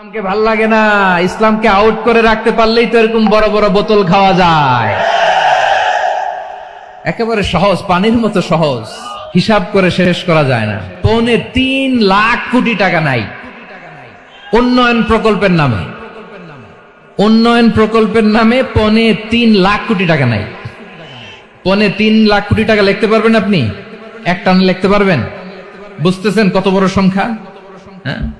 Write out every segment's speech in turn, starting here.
ইসলামকে ভালো লাগে না, ইসলামকে আউট করে রাখতে পারলেই তো এরকম বড় বড় বোতল খাওয়া যায়। একেবারে সহজ, পানির মতো সহজ, হিসাব করে শেষ করা যায় না। পৌনে তিন লাখ কোটি টাকা নাই। উন্নয়ন প্রকল্পের নামে। উন্নয়ন প্রকল্পের নামে পৌনে তিন লাখ কোটি টাকা নাই। পৌনে তিন লাখ কোটি টাকা লিখতে পারবেন আপনি? এক টানে লিখতে পারবেন? বুঝতেছেন কত বড় সংখ্যা? হ্যাঁ?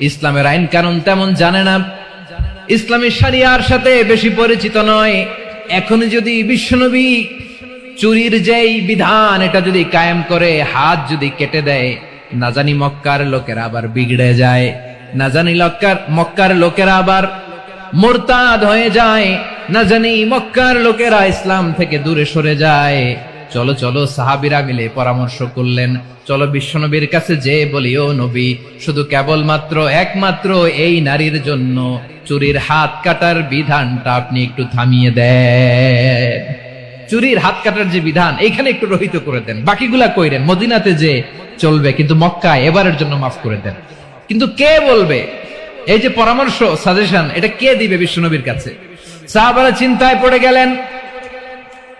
ইসলামের আইন কানুন তেমন জানে না। ইসলামী সারিয়ার সাথে বেশি পরিচিত নয়। এখন যদি বিশ্বনবী চুরির যেই বিধান, এটা যদি কায়েম করে, হাত যদি কেটে দেয়, না জানি মক্কার লোকেরা আবার বিগড়ে যায়। না জানি লক্কার, মক্কার লোকেরা আবার মোরতাদ হয়ে যায়। না জানি মক্কার লোকেরা ইসলাম থেকে দূরে সরে যায়। চলো চলো, সাহাবিরা মিলে পরামর্শ করলেন। চলো বিশ্বনবীর কাছে যে বলি, ও নবী, শুধু কেবলমাত্র একমাত্র এই নারীর জন্য চুরির হাত কাটার বিধানটা আপনি একটু থামিয়ে দেন। চুরির হাত কাটার যে বিধান, এইখানে একটু রহিত করে দেন। বাকিগুলা কইরেন মদিনাতে যে চলবে, কিন্তু মক্কায় এবারের জন্য মাফ করে দেন। কিন্তু কে বলবে? এই যে পরামর্শ সাজেশন এটা কে দিবে বিশ্বনবীর কাছে? সাহাবারা চিন্তায় পড়ে গেলেন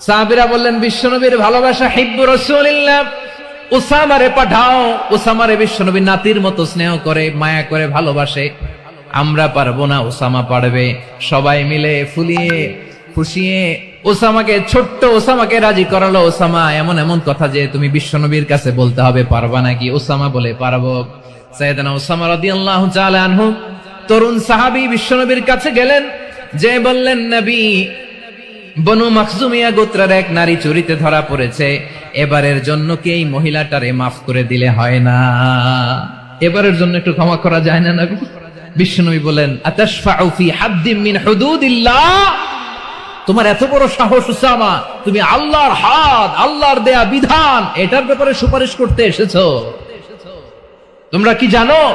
সাহাবিরা বললেন, বিশ্বনবীর ভালোবাসা হিব্বু রসুলিল্লাহ। উসামারে পাঠাও। উসামারে বিশ্বনবী নাতির মতো স্নেহ করে, মায়া করে ভালোবাসে। আমরা পারব না ওসামা পারবে। সবাই মিলে ফুলিয়ে ফুসিয়ে ওসামাকে ছোট্ট ওসামাকে রাজি করালো। ওসামা এমন এমন কথা যে তুমি বিশ্বনবীর কাছে বলতে হবে, পারবা নাকি? ওসামা বলে, পারব। সাইয়েদনা ওসামা রাদিয়াল্লাহু তাআলা আনহু, তরুণ সাহাবী বিশ্বনবীর কাছে গেলেন। যে বললেন, নবী বনু মখজুমিয়া গোত্রের এক নারী চুরিতে ধরা পড়েছে। এবারের জন্য কি এই মহিলাটারে মাফ করে দিলে হয় না? এবারের জন্য একটু ক্ষমা করা যায় না নবী? বিশ্বনবী বলেন, আতাশফাউ ফি হাদ্দিম মিন হুদুদিল্লাহ। তোমার এত বড় সাহস উসামা তুমি আল্লাহর হাত, আল্লাহর দেয়া বিধান, এটার ব্যাপারে সুপারিশ করতে এসেছ। তোমরা কি জানো?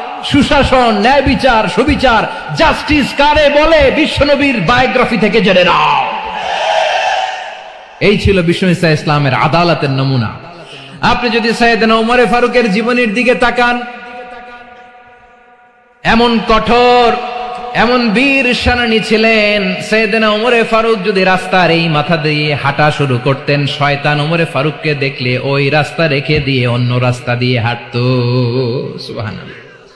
সুশাসন, ন্যায় বিচার, সুবিচার জাস্টিস কারে বলে বিশ্বনবীর বায়োগ্রাফি থেকে জেনে নাও। এই ছিল বিষ্ণু ইসা ইসলামের আদালতের নমুনা। আপনি যদি সৈয়দনা উমরে ফারুকের জীবনের দিকে তাকান, এমন কঠোর, এমন বীর সেনানী ছিলেন সৈয়দনা উমরে ফারুক যদি রাস্তার এই মাথা দিয়ে হাঁটা শুরু করতেন, শয়তান উমরে ফারুককে দেখলে ওই রাস্তা রেখে দিয়ে অন্য রাস্তা দিয়ে হাঁটতো। সুবহানাল্লাহ।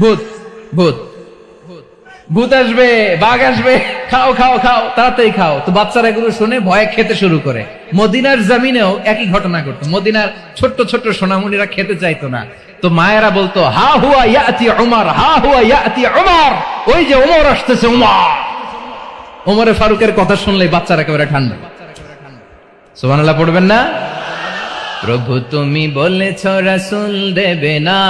ভূত ভূত ভূত আসবে, বাঘ আসবে, খাও খাও খাও, তাড়াতাড়ি খাও। তো বাচ্চারা এগুলো শুনে ভয়ে খেতে শুরু করে। মদিনার জামিনেও একই ঘটনা ঘটতো। মদিনার ছোট্ট ছোট্ট সোনামণিরা খেতে চাইতো না। তো মায়েরা বলতো, হা হুয়া ইয়াতি উমার, হা হুয়া ইয়াতি উমার। ওই যে ওমর আসতেছে, উমার। ওমরে ফারুকের কথা শুনলে বাচ্চারা একেবারে ঠান্ডা। সুবহানাল্লাহ, পড়বেন না? প্রভু তুমি বলেছ, রাসূল দেবে না।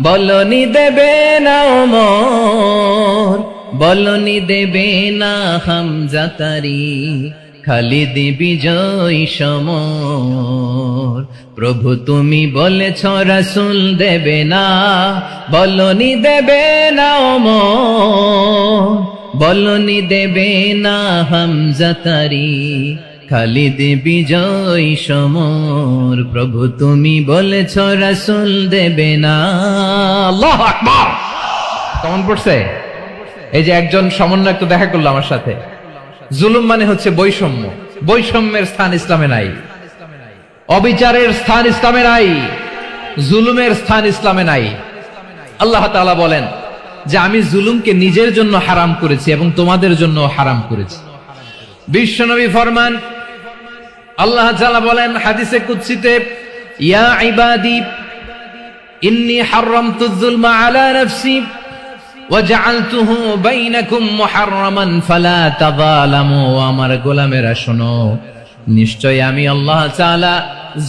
বলনি দেবে না ওমর, বলনি দেবে না হামজাতারি খালিদ বিজয় সমর। প্রভু তুমি বলেছ, রাসূল দেবে না, বলনি দেবে না ওমর, বলনি দেবে না হামজাতারি খালিদ বিজয় সমর, প্রভু তুমি বলেছ, রাসূল দেবে না। কেমন পড়ছে? এই যে একজন সমন্বয় তো দেখা করল আমার সাথে। জুলুম মানে হচ্ছে বৈষম্য। বৈষম্যের স্থান ইসলামে নাই। অবিচারের স্থান ইসলামে নাই। জুলুমের স্থান ইসলামে নাই। আল্লাহ বলেন যে আমি জুলুমকে নিজের জন্য হারাম করেছি এবং তোমাদের জন্য হারাম করেছি। বিশ্বনবী ফরমান আল্লাহ তাআলা বলেন হাদিসে কুদসিতে, ইয়া ইবাদি, ইন্নী হারামতু যুলমা আলা নাফসি ওয়াজআলতুহু বাইনাকুম মুহাররামান ফালা তাযালামু। আমার গোলামেরা, শোনো নিশ্চয় আমি আল্লাহ তাআলা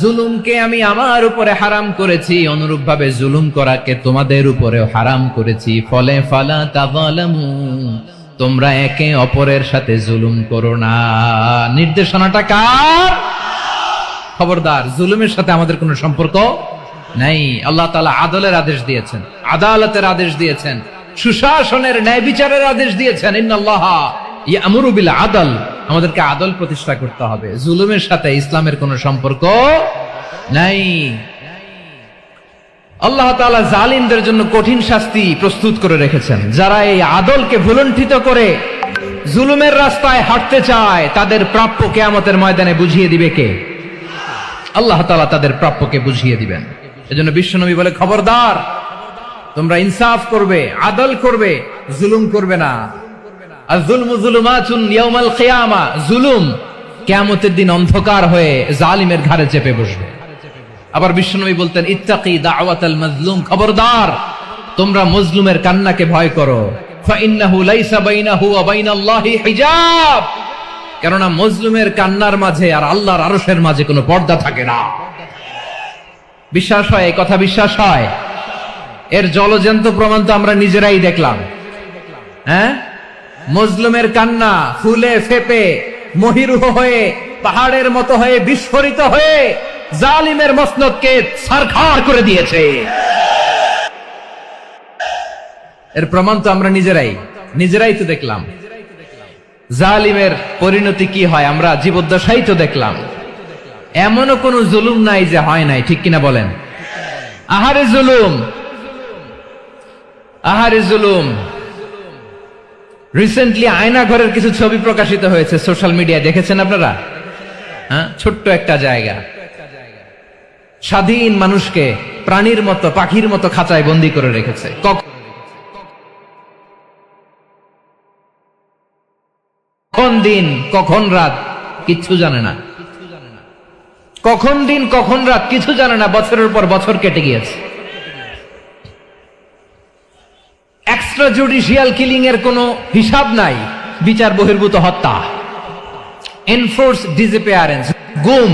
জুলুমকে আমি আমার উপরে হারাম করেছি, অনুরূপভাবে জুলুম করাকে তোমাদের উপরেও হারাম করেছি। ফলে ফালা তাযালামু। তোমরা একে অপরের সাথে জুলুম করো না। নির্দেশনাটা কার? খবরদার, জুলুমের সাথে আমাদের কোনো সম্পর্ক নাই। আল্লাহ তালা আদলের আদেশ দিয়েছেন, আদালতের আদেশ দিয়েছেন, সুশাসনের ন্যায় বিচারের আদেশ দিয়েছেন। বিল আদল, আমাদেরকে আদল প্রতিষ্ঠা করতে হবে। জুলুমের সাথে ইসলামের কোনো সম্পর্ক নাই। আল্লাহ তাআলা জালিমদের জন্য কঠিন শাস্তি প্রস্তুত করে রেখেছেন। যারা এই আদলকে ভুলণ্ঠিত করে জুলুমের রাস্তায় হাঁটতে চায়, তাদের প্রাপ্য কেয়ামতের ময়দানে বুঝিয়ে দিবে কে? আল্লাহ তাআলা তাদের প্রাপ্যকে বুঝিয়ে দিবেন। এজন্য বিশ্বনবী বলে, খবরদার, তোমরা ইনসাফ করবে, আদল করবে, জুলুম করবে না। আর জুলমু জুলুমাতুন ইয়াউমাল কিয়ামা, জুলুম কিয়ামতের দিন অন্ধকার হয়ে জালিমের ঘাড়ে চেপে বসবে। আবার বিশ্বনবী বলতেন, ইত্তাকি দাওয়াতাল মাজলুম খবরদার, তোমরা মজলুমের কান্নাকে ভয় করো। ফাইন্নাহু লাইসা বাইনাহু ওয়া বাইনাল্লাহি হিজাব। কেননা মজলুমের কান্নার মাঝে আর আল্লাহর আরশের মাঝে কোনো পর্দা থাকে না। বিশ্বাস হয়, এই কথা বিশ্বাস হয়? এর জলজন্ত প্রমাণ তো আমরা নিজেরাই দেখলাম। হ্যাঁ? মজলুমের কান্না ফুলে ফেপে, মহিরুহ হয়ে, পাহাড়ের মতো হয়ে, বিস্ফোরিত হয়ে জালিমের মসনদকে সারখার করে দিয়েছে। এর প্রমাণ তো আমরা নিজেরাই নিজেরাই তো দেখলাম। জালিমের পরিণতি কি হয় আমরা জীবদ্দশাই তো দেখলাম। এমনও কোন জুলুম নাই যে হয় নাই, ঠিক কিনা বলেন? আহারে জুলুম! আহারে জুলুম! রিসেন্টলি আয়না ঘরের কিছু ছবি প্রকাশিত হয়েছে সোশ্যাল মিডিয়ায় দেখেছেন আপনারা? হ্যাঁ? ছোট্ট একটা জায়গা। স্বাধীন মানুষকে প্রাণীর মতো, পাখির মতো খাঁচায় বন্দি করে রেখেছে। কখন দিন, কখন রাত, কিচ্ছু জানে না। কখন দিন, কখন রাত, কিছু জানে না, বছরের পর বছর কেটে গিয়েছে। এক্সট্রা জুডিশিয়াল কিলিং এর কোনো হিসাব নাই, বিচার বহির্ভূত হত্যা। এনফোর্স ডিসঅ্যাপিয়ারেন্স গুম।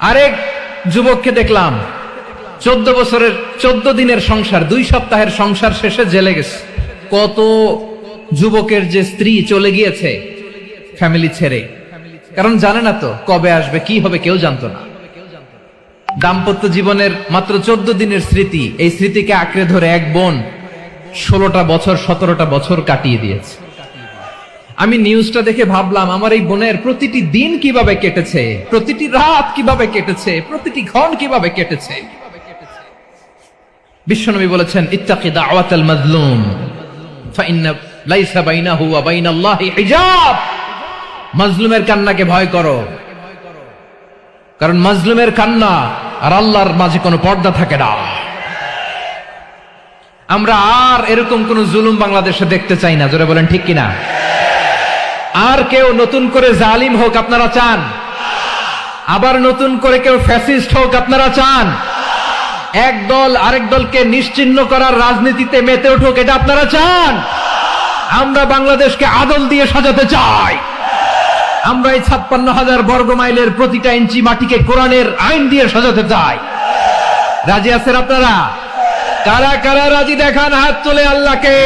আরেক যুবককে দেখলাম। চোদ্দ বছরের, চোদ্দ দিনের সংসার, দুই সপ্তাহের সংসার শেষে জেলে গেছে। কত যুবকের যে স্ত্রী চলে গিয়েছে ফ্যামিলি ছেড়ে। কারণ জানে না তো কবে আসবে, কি হবে, কেউ জানতো না। দাম্পত্য জীবনের মাত্র চোদ্দ দিনের স্মৃতি, এই স্মৃতিকে আঁকড়ে ধরে এক বোন ষোলোটা বছর, সতেরোটা বছর কাটিয়ে দিয়েছে। আমি নিউজটা দেখে ভাবলাম, আমার এই বোনের প্রতিটি দিন কীভাবে কেটেছে? প্রতিটি রাত কীভাবে কেটেছে? প্রতিটি ক্ষণ কীভাবে কেটেছে? বিশ্বনবী বলেছেন, ইত্তাকি দাওয়াতাল মাজলুম লাইসা বাইনাহু ওয়া বাইনাল্লাহি হিজাব। মাজলুমের কান্নাকে ভয় করো। কারণ মাজলুমের কান্না আর আল্লাহর মাঝে কোনো পর্দা থাকে না। আমরা আর এরকম কোন জুলুম বাংলাদেশে দেখতে চাই না। জোরে বলেন ঠিক কিনা? আর কেউ নতুন করে জালিম হোক আপনারা চান। আবার নতুন করে কেউ ফ্যাসিস্ট হোক আপনারা চান। এক দল আরেক দলকে নিশ্চিহ্ন করার রাজনীতিতে মেতে উঠুক, এটা আপনারা চান। আমরা বাংলাদেশকে আদল দিয়ে সাজাতে চাই। আমরা এই ছাপ্পান্ন হাজার বর্গ মাইলের প্রতিটা ইঞ্চি মাটিকে কোরআনের আইন দিয়ে সাজাতে চাই। রাজি আছেন আপনারা? কারা কারা রাজি? দেখান হাত তোলে আল্লাহকে।